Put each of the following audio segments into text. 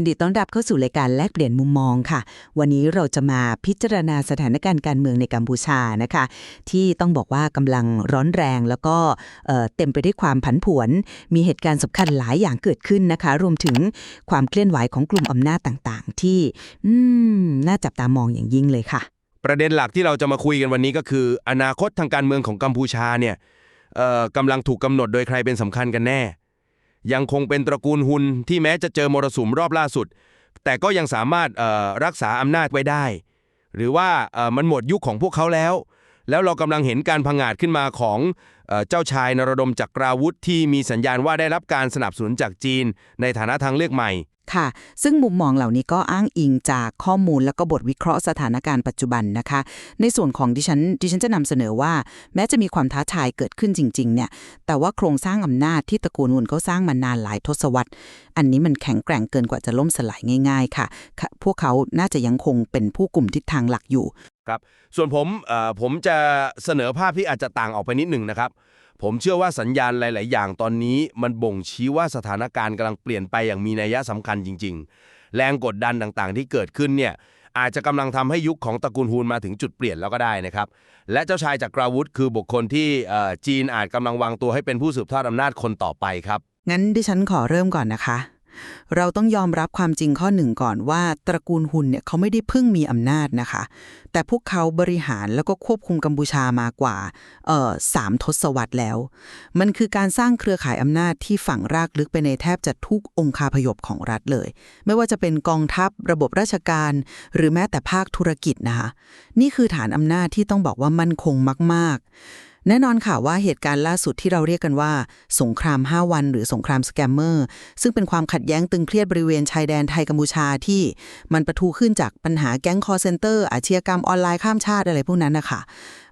ยินดีต้อนรับเข้าสู่รายการแลกเปลี่ยนมุมมองค่ะ วันนี้เราจะมาพิจารณาสถานการณ์การเมืองในกัมพูชานะคะ ที่ต้องบอกว่ากำลังร้อนแรงแล้วก็เต็มไปด้วยความผันผวน มีเหตุการณ์สำคัญหลายอย่างเกิดขึ้นนะคะ รวมถึงความเคลื่อนไหวของกลุ่มอำนาจต่างๆ ที่อืมน่าจับตามองอย่างยิ่งเลยค่ะ ประเด็นหลักที่เราจะมาคุยกันวันนี้ก็คือ อนาคตทางการเมืองของกัมพูชาเนี่ยกำลังถูกกำหนดโดยใครเป็นสำคัญกันแน่ ยังคงเป็นตระกูลฮุนที่แม้จะเจอมรสุมรอบล่าสุด แต่ก็ยังสามารถรักษาอำนาจไว้ได้ หรือว่ามันหมดยุคของพวกเขาแล้ว แล้วเรากำลังเห็นการพังอาจขึ้นมาของเจ้าชายนรดมจากราวุธที่มีสัญญาณว่าได้รับการสนับสนุนจากจีน ในฐานะทางเลือกใหม่ ค่ะ ซึ่งมุมมองเหล่านี้ก็อ้างอิงจากข้อมูลแล้วก็บทวิเคราะห์สถานการณ์ปัจจุบันนะคะ ในส่วนของดิฉันดิฉันจะนำเสนอว่า แม้จะมีความท้าทายเกิดขึ้นจริงๆเนี่ยแต่ว่าโครงสร้างอำนาจที่ตระกูลวุนเขาสร้างมานานหลายทศวรรษ อันนี้มันแข็งแกร่งเกินกว่าจะล่มสลายง่าย ๆ ค่ะ พวกเขาน่าจะยังคงเป็นผู้กลุ่มทิศทางหลักอยู่ครับส่วนผมผมจะเสนอภาพที่อาจจะต่างออกไปนิดหนึ่งนะครับ ผมเชื่อว่าสัญญาณหลาย ๆ อย่างตอนนี้มันบ่งชี้ว่าสถานการณ์กำลังเปลี่ยนไปอย่างมีนัยสำคัญจริง ๆ แรงกดดันต่างๆ ที่เกิดขึ้นเนี่ยอาจจะกำลังทำให้ยุคของตระกูลฮูนมาถึงจุดเปลี่ยนแล้วก็ได้นะครับ และเจ้าชายจากกราวุธคือบุคคลที่จีนอาจกำลังวางตัวให้เป็นผู้สืบทอดอำนาจคนต่อไปครับ งั้นดิฉันขอเริ่มก่อนนะคะ เราต้องยอมรับความจริงข้อหนึ่งก่อนว่าตระกูลหุนเนี่ยเขาไม่ได้เพิ่งมีอำนาจนะคะ แต่พวกเขาบริหารแล้วก็ควบคุมกัมพูชามากว่าเอ่อสามทศวรรษแล้ว มันคือการสร้างเครือข่ายอำนาจที่ฝังรากลึกไปในแทบจะทุกองคาพยพของรัฐเลย ไม่ว่าจะเป็นกองทัพระบบราชการ หรือแม้แต่ภาคธุรกิจนะคะ นี่คือฐานอำนาจที่ต้องบอกว่ามั่นคงมาก ๆ แน่นอนค่ะว่าเหตุการณ์ล่าสุดที่เราเรียกกันว่า สงคราม 5 วัน หรือสงครามสแกมเมอร์ ซึ่งเป็นความขัดแย้งตึงเครียดบริเวณชายแดนไทยกัมพูชาที่มันประทุขึ้นจากปัญหาแก๊งคอร์เซนเตอร์อาชญากรรมออนไลน์ข้ามชาติอะไรพวกนั้นนะคะ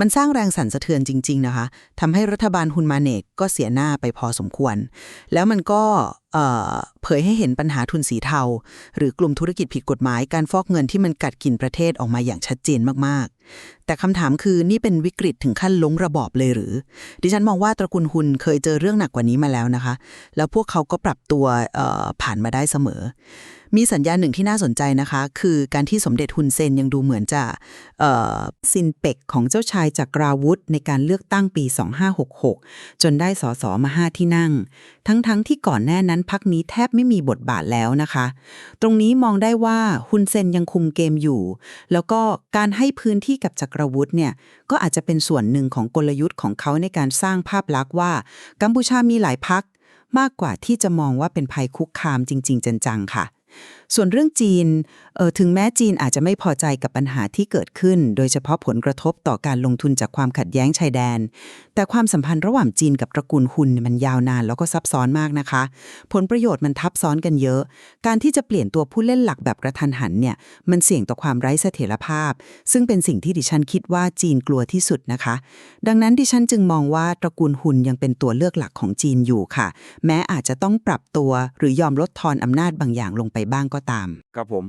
มันสร้างแรงสั่นสะเทือนจริง ๆ นะคะทำให้รัฐบาลฮุนมาเนกก็เสียหน้าไปพอสมควร แล้วมันก็เเผยให้เห็นปัญหาทุนสีเทา หรือกลุ่มธุรกิจผิดกฎหมายการฟอกเงินที่มันกัดกินประเทศออกมาอย่างชัดเจนมากๆ แต่คำถามคือนี่เป็นวิกฤตถึงขั้นล้มระบอบเลยหรือ ดิฉันมองว่าตระกูลฮุนเคยเจอเรื่องหนักกว่านี้มาแล้วนะคะ แล้วพวกเขาก็ปรับตัวผ่านมาได้เสมอ มีสัญญาณหนึ่งที่น่าสนใจนะคะ คือการที่สมเด็จฮุนเซนยังดูเหมือนจะซินเปกของเจ้าชายจากกราวุธ ในการเลือกตั้งปี 2566 จนได้สสมาห้าที่นั่ง ทั้งๆทที่ก่อนหน้านั้นพักนี้แทบไม่มีบทบาทแล้วนะคะ ตรงนี้มองได้ว่าฮุนเซนยังคุมเกมอยู่ แล้วก็การให้พื้นที่กับจักรวุธเนี่ยก็อาจจะเป็นส่วนหนึ่งของกลยุทธ์ของเขาในการสร้างภาพลักษณ์ว่า กัมพูชามีหลายพักมากกว่าที่จะมองว่าเป็นภัยคุกคามจริง ๆ จังๆค่ะ ส่วนเรื่องจีนออถึงแม้จีนอาจจะไม่พอใจกับปัญหาที่เกิดขึ้น โดยเฉพาะผลกระทบต่อการลงทุนจากความขัดแย้งชายแดน แต่ความสัมพันธ์ระหว่างจีนกับตระกูลฮุนเนี่ยมันยาวนานแล้วก็ซับซ้อนมากนะคะ ผลประโยชน์มันทับซ้อนกันเยอะ การที่จะเปลี่ยนตัวผู้เล่นหลักแบบกระทันหันเนี่ยมันเสี่ยงต่อความไร้เสถียรภาพ ซึ่งเป็นสิ่งที่ดิฉันคิดว่าจีนกลัวที่สุดนะคะ ดังนั้นดิฉันจึงมองว่าตระกูลฮุนยังเป็นตัวเลือกหลักของจีนอยู่ค่ะ แม้อาจจะต้องปรับตัวหรือยอมลดทอนอำนาจบางอย่างลงไปบ้างก็ตาม ครับผม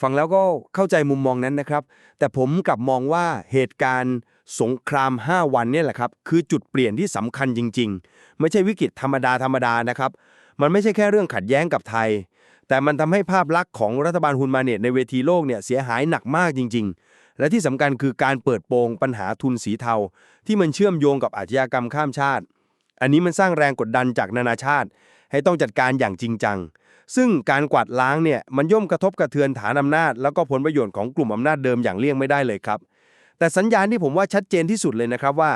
ฟังแล้วก็เข้าใจมุมมองนั้นนะครับ แต่ผมกลับมองว่าเหตุการณ์สงคราม 5 วันเนี่ยแหละครับ คือจุดเปลี่ยนที่สำคัญจริง ๆ ไม่ใช่วิกฤตธรรมดาธรรมดานะครับ มันไม่ใช่แค่เรื่องขัดแย้งกับไทย แต่มันทำให้ภาพลักษณ์ของรัฐบาลฮุนมาเนตในเวทีโลกเนี่ยเสียหายหนักมากจริง ๆ และที่สำคัญคือการเปิดโปงปัญหาทุนสีเทา ที่มันเชื่อมโยงกับอาชญากรรมข้ามชาติ อันนี้มันสร้างแรงกดดันจากนานาชาติ ให้ต้องจัดการอย่างจริงจัง ซึ่งการกวาดล้างเนี่ยมันย่อมกระทบกระเทือนฐานอำนาจ แล้วก็ผลประโยชน์ของกลุ่มอำนาจเดิมอย่างเลี่ยงไม่ได้เลยครับ แต่สัญญาณที่ผมว่าชัดเจนที่สุดเลยนะครับว่า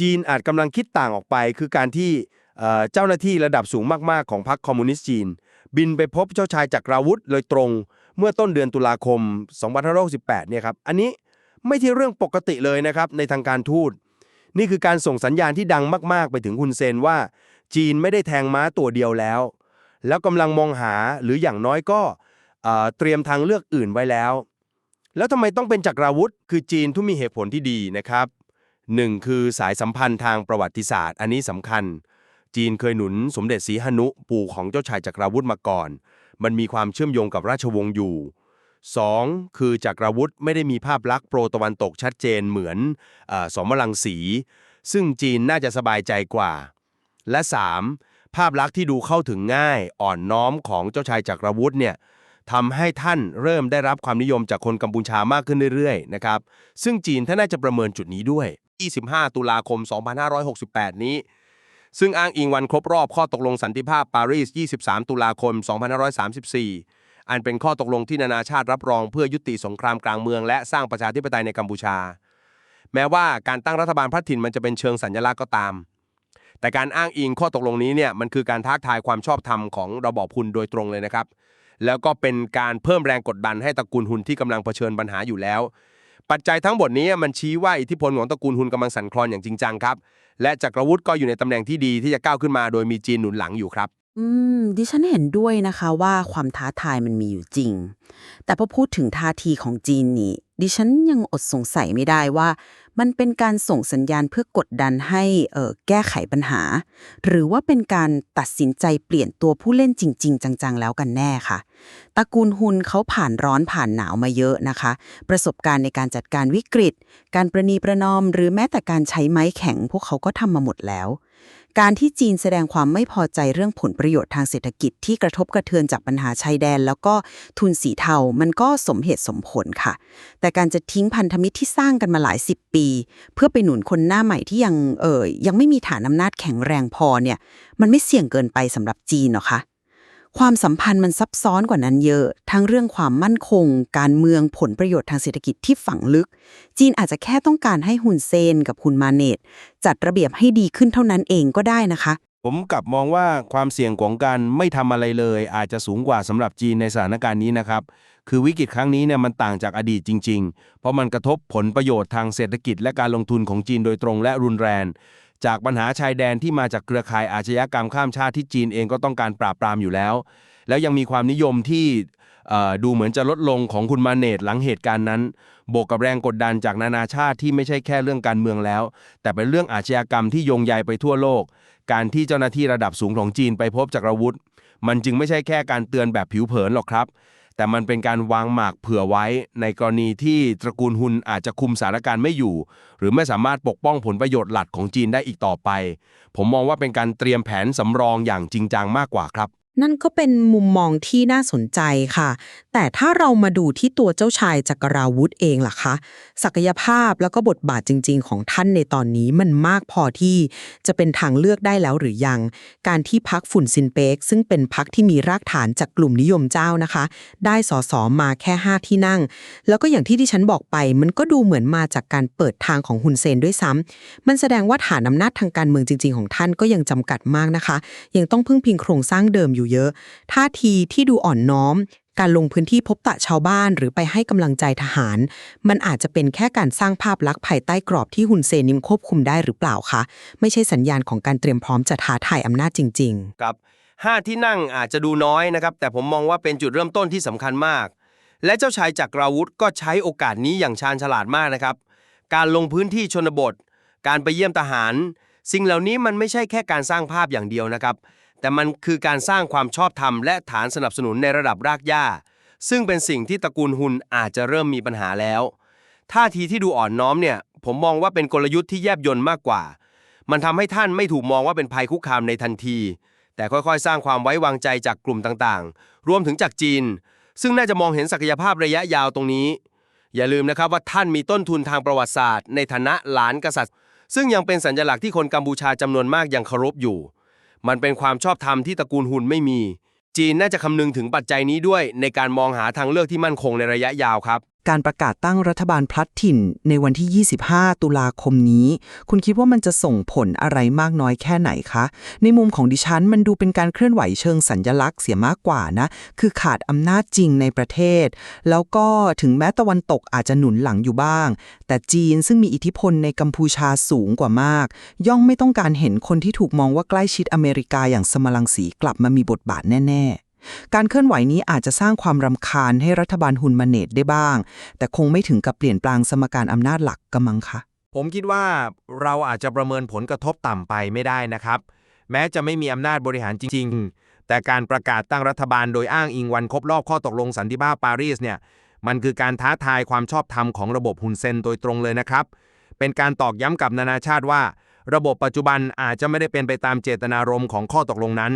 จีนอาจกำลังคิดต่างออกไป คือการที่เเจ้าหน้าที่ระดับสูงมากๆของพรรคคอมมิวนิสต์จีน บินไปพบเจ้าชายจักราวุธโดยตรง เมื่อต้นเดือนตุลาคม 2568เนี่ยครับอันนี้ไม่ใช่เรื่องปกติเลยนะครับในทางการทูตนี่คือการส่งสัญญาณที่ดังมาก ๆ ไปถึงฮุนเซนว่า จีนไม่ได้แทงม้าตัวเดียวแล้ว แล้วกำลังมองหาหรืออย่างน้อยก็เตรียมทางเลือกอื่นไว้แล้ว แล้วทำไมต้องเป็นจักราวุธ คือจีนทุกมีเหตุผลที่ดีนะครับหนึ่งคือสายสัมพันธ์ทางประวัติศาสตร์ อันนี้สำคัญ จีนเคยหนุนสมเด็จศรีหนุ ปู่ของเจ้าชายจักราวุธมาก่อน มันมีความเชื่อมโยงกับราชวงศ์อยู่ 2. คือจักราวุธไม่ได้มีภาพลักษณ์โปรตะวันตกชัดเจนเหมือนออสมรังสี ซึ่งจีนน่าจะสบายใจกว่า และ 3. ภาพลักษณ์ที่ดูเข้าถึงง่าย อ่อนน้อมของเจ้าชายจักรวุธเนี่ยทำให้ท่านเริ่มได้รับความนิยมจากคนกัมพูชามากขึ้นเรื่อยๆนะครับซึ่งจีนท่านน่าจะประเมินจุดนี้ด้วย 25 ตุลาคม 2568 นี้ ซึ่งอ้างอิงวันครบรอบข้อตกลงสันติภาพปารีส 23 ตุลาคม 2534 อันเป็นข้อตกลงที่นานาชาติรับรองเพื่อยุติสงครามกลางเมือง และสร้างประชาธิปไตยในกัมพูชา แม้ว่าการตั้งรัฐบาลพระถิ่นมันจะเป็นเชิงสัญลักษณ์ก็ตาม แต่การอ้างอิงข้อตกลงนี้เนี่ยมันคือการท้าทายความชอบธรรมของระบอบฮุนโดยตรงเลยนะครับ แล้วก็เป็นการเพิ่มแรงกดดันให้ตระกูลฮุนที่กำลังเผชิญปัญหาอยู่แล้ว ปัจจัยทั้งหมดนี้มันชี้ว่าอิทธิพลของตระกูลฮุนกำลังสั่นคลอนอย่างจริงจังครับ และจักรวุฒิก็อยู่ในตำแหน่งที่ดีที่จะก้าวขึ้นมา โดยมีจีนหนุนหลังอยู่ครับอืมดิฉันเห็นด้วยนะคะว่าความท้าทายมันมีอยู่จริง แต่พอพูดถึงท่าทีของจีนนี่ ดิฉันยังอดสงสัยไม่ได้ว่า มันเป็นการส่งสัญญาณเพื่อกดดันให้เออแก้ไขปัญหา หรือว่าเป็นการตัดสินใจเปลี่ยนตัวผู้เล่นจริง ๆ จังๆ แล้วกันแน่ค่ะ ตระกูลฮุนเขาผ่านร้อนผ่านหนาวมาเยอะนะคะ ประสบการณ์ในการจัดการวิกฤต การประนีประนอม หรือแม้แต่การใช้ไม้แข็ง พวกเขาก็ทำมาหมดแล้ว การที่จีนแสดงความไม่พอใจเรื่องผลประโยชน์ทางเศรษฐกิจที่กระทบกระเทือนจากปัญหาชายแดน แล้วก็ทุนสีเทา มันก็สมเหตุสมผลค่ะ แต่การจะทิ้งพันธมิตรที่สร้างกันมาหลายสิบปี เพื่อไปหนุนคนหน้าใหม่ที่ยังเอ่ยยังไม่มีฐานอำนาจแข็งแรงพอเนี่ย มันไม่เสี่ยงเกินไปสำหรับจีนหรอคะ ความสัมพันธ์มันซับซ้อนกว่านั้นเยอะ ทั้งเรื่องความมั่นคง การเมืองผลประโยชน์ทางเศรษฐกิจที่ฝังลึก จีนอาจจะแค่ต้องการให้ฮุนเซนกับฮุนมาเนตจัดระเบียบให้ดีขึ้นเท่านั้นเองก็ได้นะคะ ผมกลับมองว่าความเสี่ยงของการไม่ทำอะไรเลย อาจจะสูงกว่าสำหรับจีนในสถานการณ์นี้นะครับ คือวิกฤตครั้งนี้เนี่ยมันต่างจากอดีตจริง ๆ เพราะมันกระทบผลประโยชน์ทางเศรษฐกิจและการลงทุนของจีนโดยตรงและรุนแรง จากปัญหาชายแดนที่มาจากเครือข่ายอาชญากรรมข้ามชาติที่จีนเองก็ต้องการปราบปรามอยู่แล้ว แล้วยังมีความนิยมที่ดูเหมือนจะลดลงของคุณมาเนตหลังเหตุการณ์นั้น บวกกับแรงกดดันจากนานาชาติที่ไม่ใช่แค่เรื่องการเมืองแล้ว แต่เป็นเรื่องอาชญากรรมที่โยงใยไปทั่วโลก การที่เจ้าหน้าที่ระดับสูงของจีนไปพบจักรวุธ มันจึงไม่ใช่แค่การเตือนแบบผิวเผินหรอกครับ แต่มันเป็นการวางหมากเผื่อไว้ ในกรณีที่ตระกูลฮุนอาจจะคุมสถานการณ์ไม่อยู่ หรือไม่สามารถปกป้องผลประโยชน์หลักของจีนได้อีกต่อไป ผมมองว่าเป็นการเตรียมแผนสำรองอย่างจริงจังมากกว่าครับ นั่นก็เป็นมุมมองที่น่าสนใจค่ะ แต่ถ้าเรามาดูที่ตัวเจ้าชายจักราวุธเองล่ะคะ ศักยภาพแล้วก็บทบาทจริง ๆ ของท่านในตอนนี้มันมากพอที่จะเป็นทางเลือกได้แล้วหรือยัง การที่พักฝุ่นซินเปก ซึ่งเป็นพักที่มีรากฐานจากกลุ่มนิยมเจ้านะคะ ได้สอสอมาแค่ 5 ที่นั่ง แล้วก็อย่างที่ที่ฉันบอกไป มันก็ดูเหมือนมาจากการเปิดทางของฮุนเซนด้วยซ้ำมันแสดงว่าฐานอำนาจทางการเมืองจริง ๆ ของท่านก็ยังจำกัดมากนะคะ ยังต้องพึ่งพิงโครงสร้างเดิมอยู่เยอะ ท่าทีที่ดูอ่อนน้อม การลงพื้นที่พบปะชาวบ้านหรือไปให้กำลังใจทหาร มันอาจจะเป็นแค่การสร้างภาพลักษณ์ภายใต้กรอบที่ฮุนเซนนิมควบคุมได้หรือเปล่าคะ ไม่ใช่สัญญาณของการเตรียมพร้อมจะท้าทายอำนาจจริง ๆ ครับ5ที่นั่งอาจจะดูน้อยนะครับ แต่ผมมองว่าเป็นจุดเริ่มต้นที่สำคัญมาก และเจ้าชายจักราวุธก็ใช้โอกาสนี้อย่างชาญฉลาดมากนะครับ การลงพื้นที่ชนบท การไปเยี่ยมทหาร สิ่งเหล่านี้มันไม่ใช่แค่การสร้างภาพอย่างเดียวนะครับ แต่มันคือการสร้างความชอบธรรมและฐานสนับสนุนในระดับรากหญ้า ซึ่งเป็นสิ่งที่ตระกูลฮุนอาจจะเริ่มมีปัญหาแล้วท่าทีที่ดูอ่อนน้อมเนี่ย ผมมองว่าเป็นกลยุทธ์ที่แยบยลมากกว่า มันทำให้ท่านไม่ถูกมองว่าเป็นภัยคุกคามในทันที แต่ค่อยๆ สร้างความไว้วางใจจากกลุ่มต่างๆ รวมถึงจากจีน ซึ่งน่าจะมองเห็นศักยภาพระยะยาวตรงนี้ อย่าลืมนะครับว่าท่านมีต้นทุนทางประวัติศาสตร์ ในฐานะหลานกษัตริย์ ซึ่งยังเป็นสัญลักษณ์ที่คนกัมพูชาจำนวนมากยังเคารพอยู่ มันเป็นความชอบธรรมที่ตระกูลฮุนไม่มี จีนน่าจะคำนึงถึงปัจจัยนี้ด้วยในการมองหาทางเลือกที่มั่นคงในระยะยาวครับ การประกาศตั้งรัฐบาลพลัดถิ่นในวันที่ 25 ตุลาคมนี้ คุณคิดว่ามันจะส่งผลอะไรมากน้อยแค่ไหนคะ ในมุมของดิฉันมันดูเป็นการเคลื่อนไหวเชิงสัญญลักษณ์เสียมากกว่านะ คือขาดอำนาจจริงในประเทศ แล้วก็ถึงแม้ตะวันตกอาจจะหนุนหลังอยู่บ้าง แต่จีนซึ่งมีอิทธิพลในกัมพูชาสูงกว่ามาก ย่อมไม่ต้องการเห็นคนที่ถูกมองว่าใกล้ชิดอเมริกาอย่างสมรังสีกลับมามีบทบาทแน่ ๆ การเคลื่อนไหวนี้อาจจะสร้างความรำคาญให้รัฐบาลฮุนมาเนตได้บ้าง แต่คงไม่ถึงกับเปลี่ยนแปลงสมการอำนาจหลักกำมังคะผมคิดว่าเราอาจจะประเมินผลกระทบต่ำไปไม่ได้นะครับ แม้จะไม่มีอำนาจบริหารจริง ๆ แต่การประกาศตั้งรัฐบาลโดยอ้างอิงวันครบรอบข้อตกลงสันติภาพปารีสเนี่ยมันคือการท้าทายความชอบธรรมของระบบฮุนเซนโดยตรงเลยนะครับ เป็นการตอกย้ำกับนานาชาติว่า ระบบปัจจุบันอาจจะไม่ได้เป็นไปตามเจตนารมณ์ของข้อตกลงนั้น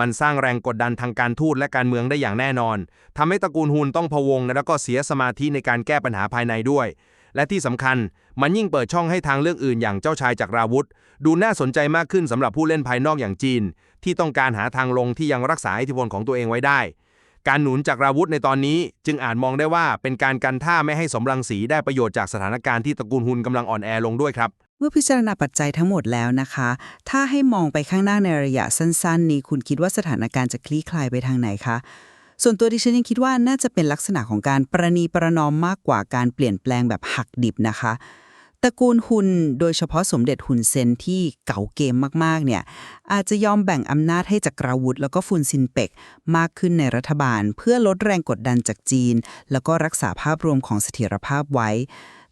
มันสร้างแรงกดดันทางการทูตและการเมืองได้อย่างแน่นอนทำให้ตระกูลฮุนต้องพะวง แล้วก็เสียสมาธิในการแก้ปัญหาภายในด้วย และที่สำคัญมันยิ่งเปิดช่องให้ทางเลือกอื่นอย่างเจ้าชายจักราวุธ ดูน่าสนใจมากขึ้นสำหรับผู้เล่นภายนอกอย่างจีน ที่ต้องการหาทางลงที่ยังรักษาอิทธิพลของตัวเองไว้ได้ การหนุนจากราวุธในตอนนี้จึงอาจมองได้ว่าเป็นการกันท่าไม่ให้สมรังสีได้ประโยชน์จากสถานการณ์ที่ตระกูลฮุนกำลังอ่อนแอลงด้วยครับ เมื่อพิจารณาปัจจัยทั้งหมดแล้วนะคะ ถ้าให้มองไปข้างหน้าในระยะสั้น ๆ นี้คุณคิดว่าสถานการณ์จะคลี่คลายไปทางไหนคะ ส่วนตัวดิฉันยังคิดว่าน่าจะเป็นลักษณะของการประนีประนอมมากกว่าการเปลี่ยนแปลงแบบหักดิบนะคะตระกูลฮุนโดยเฉพาะสมเด็จฮุนเซนที่เก่าเกมมากๆเนี่ยอาจจะยอมแบ่งอำนาจให้จักราวุธ แล้วก็ฟุนซินเปกมากขึ้นในรัฐบาล เพื่อลดแรงกดดันจากจีน แล้วก็รักษาภาพรวมของเสถียรภาพไว้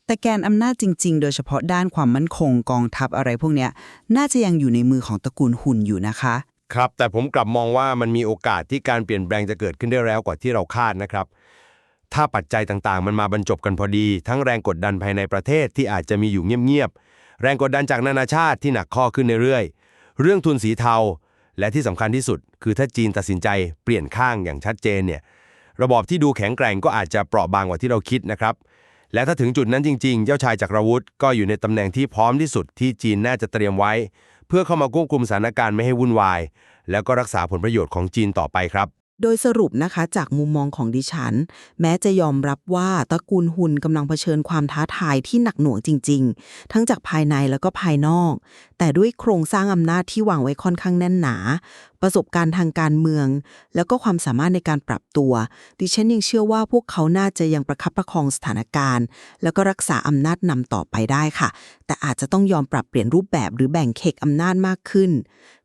แต่แกนอำนาจจริง ๆ โดยเฉพาะด้านความมั่นคงกองทัพอะไรพวกเนี้ย น่าจะยังอยู่ในมือของตระกูลหุ่นอยู่นะคะ ครับ แต่ผมกลับมองว่ามันมีโอกาสที่การเปลี่ยนแปลงจะเกิดขึ้นได้แล้วกว่าที่เราคาดนะครับ ถ้าปัจจัยต่างๆ มันมาบรรจบกันพอดี ทั้งแรงกดดันภายในประเทศที่อาจจะมีอยู่เงียบๆแรงกดดันจากนานาชาติที่หนักข้อขึ้นเรื่อยๆเรื่องทุนสีเทา และที่สำคัญที่สุด คือถ้าจีนตัดสินใจเปลี่ยนข้างอย่างชัดเจนเนี่ยระบอบที่ดูแข็งแกร่งก็อาจจะเปราะบางกว่าที่เราคิดนะครับ และถ้าถึงจุดนั้นจริงๆ เจ้าชายจักรวุธก็อยู่ในตำแหน่งที่พร้อมที่สุดที่จีนน่าจะเตรียมไว้ เพื่อเข้ามาควบคุมสถานการณ์ไม่ให้วุ่นวาย แล้วก็รักษาผลประโยชน์ของจีนต่อไปครับ โดยสรุปนะคะจากมุมมองของดิฉัน แม้จะยอมรับว่าตระกูลหุนกำลังเผชิญความท้าทายที่หนักหน่วงจริง ๆ ทั้งจากภายในแล้วก็ภายนอก แต่ด้วยโครงสร้างอำนาจที่วางไว้ค่อนข้างแน่นหนา ประสบการณ์ทางการเมือง แล้วก็ความสามารถในการปรับตัว ดิฉันยังเชื่อว่าพวกเขาน่าจะยังประคับประคองสถานการณ์ แล้วก็รักษาอำนาจนำต่อไปได้ค่ะ แต่อาจจะต้องยอมปรับเปลี่ยนรูปแบบหรือแบ่งเขตอำนาจมากขึ้น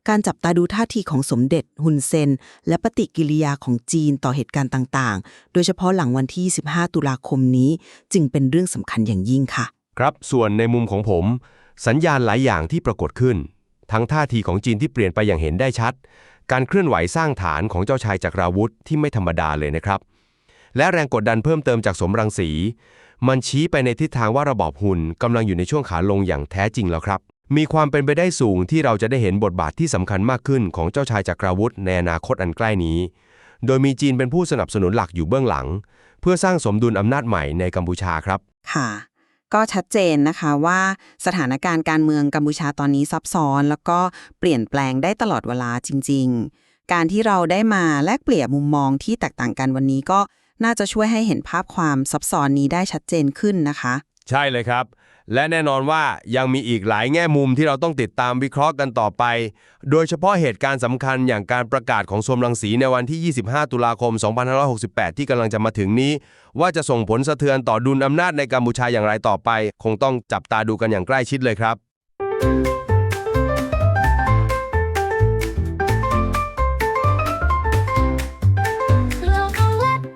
การจับตาดูท่าทีของสมเด็จฮุนเซน และปฏิกิริยาของจีนต่อเหตุการณ์ต่างๆ โดยเฉพาะหลังวันที่ 15 ตุลาคมนี้ จึงเป็นเรื่องสำคัญอย่างยิ่งค่ะ ครับ ส่วนในมุมของผม สัญญาณหลายอย่างที่ปรากฏขึ้น ทั้งท่าทีของจีนที่เปลี่ยนไปอย่างเห็นได้ชัด การเคลื่อนไหวสร้างฐานของเจ้าชายจักราวุธที่ไม่ธรรมดาเลยนะครับ และแรงกดดันเพิ่มเติมจากสมรังสี มันชี้ไปในทิศทางว่าระบอบหุ่นกำลังอยู่ในช่วงขาลงอย่างแท้จริงแล้วครับ มีความเป็นไปได้สูงที่เราจะได้เห็นบทบาทที่สำคัญมากขึ้นของเจ้าชายจักราวุธในอนาคตอันใกล้นี้ โดยมีจีนเป็นผู้สนับสนุนหลักอยู่เบื้องหลัง เพื่อสร้างสมดุลอำนาจใหม่ในกัมพูชาครับ ค่ะ ก็ชัดเจนนะคะว่าสถานการณ์การเมืองกัมพูชาตอนนี้ซับซ้อน แล้วก็เปลี่ยนแปลงได้ตลอดเวลาจริง ๆ การที่เราได้มาแลกเปลี่ยนมุมมองที่แตกต่างกันวันนี้ก็น่าจะช่วยให้เห็นภาพความซับซ้อนนี้ได้ชัดเจนขึ้นนะคะ ใช่เลยครับ และแน่นอนว่ายังมีอีกหลายแง่มุมที่เราต้องติดตามวิเคราะห์กันต่อไป โดยเฉพาะเหตุการณ์สำคัญอย่างการประกาศของสมรังสีในวันที่ 25 ตุลาคม 2568 ที่กำลังจะมาถึงนี้ ว่าจะส่งผลสะเทือนต่อดุลอำนาจในกัมพูชาอย่างไรต่อไป คงต้องจับตาดูกันอย่างใกล้ชิดเลยครับ